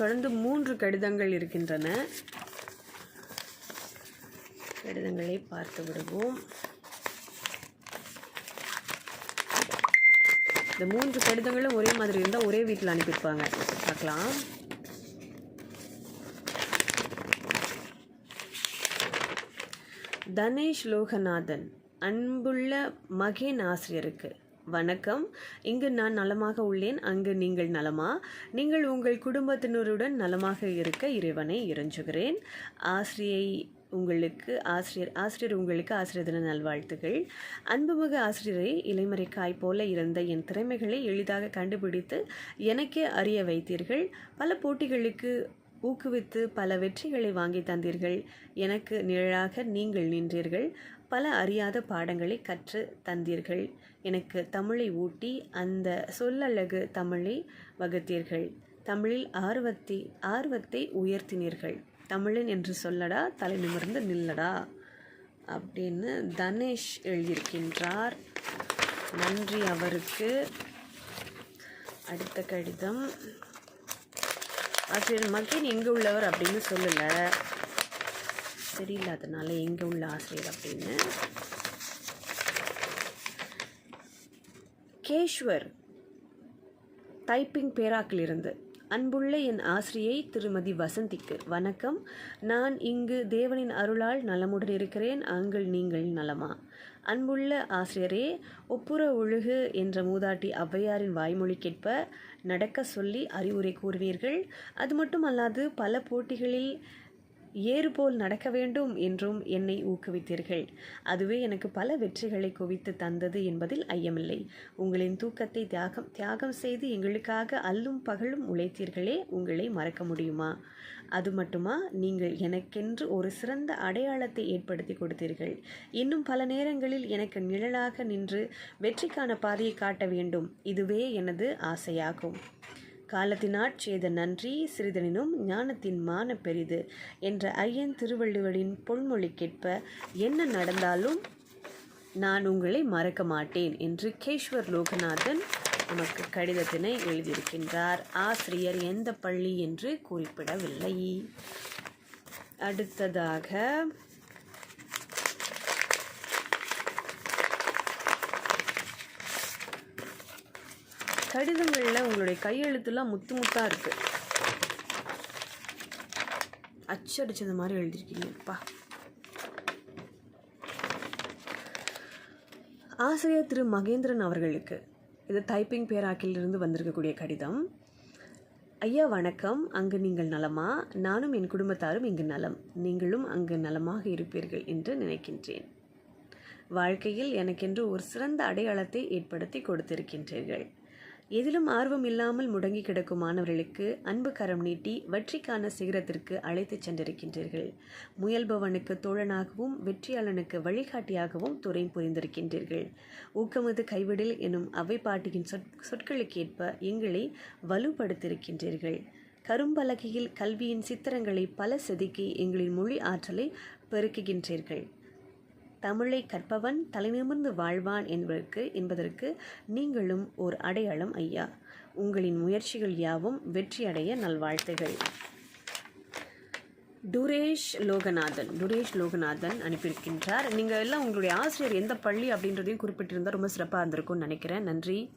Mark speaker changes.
Speaker 1: தொடர்ந்து மூன்று கடிதங்கள் இருக்கின்றன. கடிதங்களை பார்த்து விடுவோம். இந்த மூன்று கடிதங்களும் ஒரே மாதிரி இருந்தால் ஒரே வீட்டில் அனுப்பியிருப்பாங்க. பார்க்கலாம். தனேஷ் லோகநாதன் அன்புள்ள மகேன் ஆசிரியருக்கு. வணக்கம். இங்கு நான் நலமாக உள்ளேன் அங்கு நீங்கள் நலமா? நீங்கள் உங்கள் குடும்பத்தினருடன் நலமாக இருக்க இறைவனை இறைஞ்சுகிறேன். ஆசிரியை உங்களுக்கு ஆசிரியர் ஆசிரியர் உங்களுக்கு ஆசிரியர் தின நல்வாழ்த்துகள். அன்புமிகு ஆசிரியரை இலைமறைக்காய் போல இருந்த என் திறமைகளை எளிதாக கண்டுபிடித்து எனக்கே அறிய வைத்தீர்கள். பல போட்டிகளுக்கு ஊக்குவித்து பல வெற்றிகளை வாங்கி தந்தீர்கள். எனக்கு நிழலாக நீங்கள் நின்றீர்கள். பல அறியாத பாடங்களை கற்று தந்தீர்கள். எனக்கு தமிழை ஊட்டி அந்த சொல்லழகு தமிழை வகுத்தீர்கள். தமிழில் ஆர்வத்தை ஆர்வத்தை உயர்த்தினீர்கள். தமிழன் என்று சொல்லடா தலை நிமிர்ந்து நில்லடா அப்படின்னு தனேஷ் எழுதியிருக்கின்றார். நன்றி அவருக்கு. அடுத்த கடிதம். ஆசிரியர் மகன் எங்கே உள்ளவர் அப்படின்னு சொல்லலை. தெரியல அதனால எங்கே உள்ள ஆசிரியர் அப்படின்னு. கேஷ்வர் டைப்பிங் பேராக்கிலிருந்து அன்புள்ள என் ஆசிரியை திருமதி வசந்திக்கு. வணக்கம். நான் இங்கு தேவனின் அருளால் நலமுடன் இருக்கிறேன். அங்கள் நீங்கள் நலமா? அன்புள்ள ஆசிரியரே ஒப்புர ஒழுகு என்ற மூதாட்டி ஔவையாரின் வாய்மொழி கேட்ப நடக்க சொல்லி அறிவுரை கூறுவீர்கள். அது மட்டும் அல்லாது பல போட்டிகளில் ஏறுபோல் நடக்க வேண்டும் என்றும் என்னை ஊக்குவித்தீர்கள். அதுவே எனக்கு பல வெற்றிகளை குவித்து தந்தது என்பதில் ஐயமில்லை. உங்களின் தூக்கத்தை தியாகம் தியாகம் செய்து எங்களுக்காக அல்லும் பகலும் உழைத்தீர்களே உங்களை மறக்க முடியுமா? அது மட்டுமா? நீங்கள் எனக்கென்று ஒரு சிறந்த அடையாளத்தை ஏற்படுத்தி கொடுத்தீர்கள். இன்னும் பல நேரங்களில் எனக்கு நிழலாக நின்று வெற்றிக்கான பாதையை காட்ட வேண்டும். இதுவே எனது ஆசையாகும். காலத்தினாற் செய்த நன்றி சிறிதனினும் ஞானத்தின் மான பெரிது என்ற ஐயன் திருவள்ளுவரின் பொன்மொழி கேட்ப என்ன நடந்தாலும் நான் உங்களை மறக்க மாட்டேன் என்று கேஷ்வர் லோகநாதன் நமக்கு கடிதத்தினை எழுதியிருக்கின்றார். ஆசிரியர் எந்த பள்ளி என்று குறிப்பிடவில்லை. அடுத்ததாக கடிதங்களில் உங்களுடைய கையெழுத்துலாம் முத்து முத்தாக இருக்குது அச்சடிச்சது மாதிரி எழுதியிருக்கீங்கப்பா ஆசிரியர் திரு. மகேந்திரன் அவர்களுக்கு இது டைப்பிங் பேராக்கிலிருந்து வந்திருக்கக்கூடிய கடிதம். ஐயா வணக்கம். அங்கு நீங்கள் நலமா? நானும் என் குடும்பத்தாரும் இங்கு நலம். நீங்களும் அங்கு நலமாக இருப்பீர்கள் என்று நினைக்கின்றேன். வாழ்க்கையில் எனக்கென்று ஒரு சிறந்த அடையாளத்தை ஏற்படுத்தி கொடுத்திருக்கின்றீர்கள். எதிலும் ஆர்வம் இல்லாமல் முடங்கி கிடக்கும் மாணவர்களுக்கு அன்பு கரம் நீட்டி வெற்றிக்கான சிகரத்திற்கு அழைத்துச் சென்றிருக்கின்றீர்கள். முயல்பவனுக்கு தோழனாகவும் வெற்றியாளனுக்கு வழிகாட்டியாகவும் துறை புரிந்திருக்கின்றீர்கள். ஊக்கமது கைவிடில் எனும் அவை பாட்டியின் சொற் சொற்களுக்கேற்ப எங்களை வலுப்படுத்தியிருக்கின்றீர்கள். கரும்பலகையில் கல்வியின் சித்திரங்களை பல செதுக்கி எங்களின் மொழி ஆற்றலை பெருக்குகின்றீர்கள். தமிழை கற்பவன் தலைநிமிர்ந்து வாழ்வான் என்பதற்கு என்பதற்கு நீங்களும் ஒரு அடையாளம் ஐயா. உங்களின் முயற்சிகள் யாவும் வெற்றியடைய நல்வாழ்த்துகள். டுரேஷ் லோகநாதன் டுரேஷ் லோகநாதன் அனுப்பியிருக்கின்றார். நீங்கள் எல்லாம் உங்களுடைய ஆசிரியர் எந்த பள்ளி அப்படின்றதையும் குறிப்பிட்டிருந்தால் ரொம்ப சிறப்பாக இருந்திருக்கும்னு நினைக்கிறேன். நன்றி.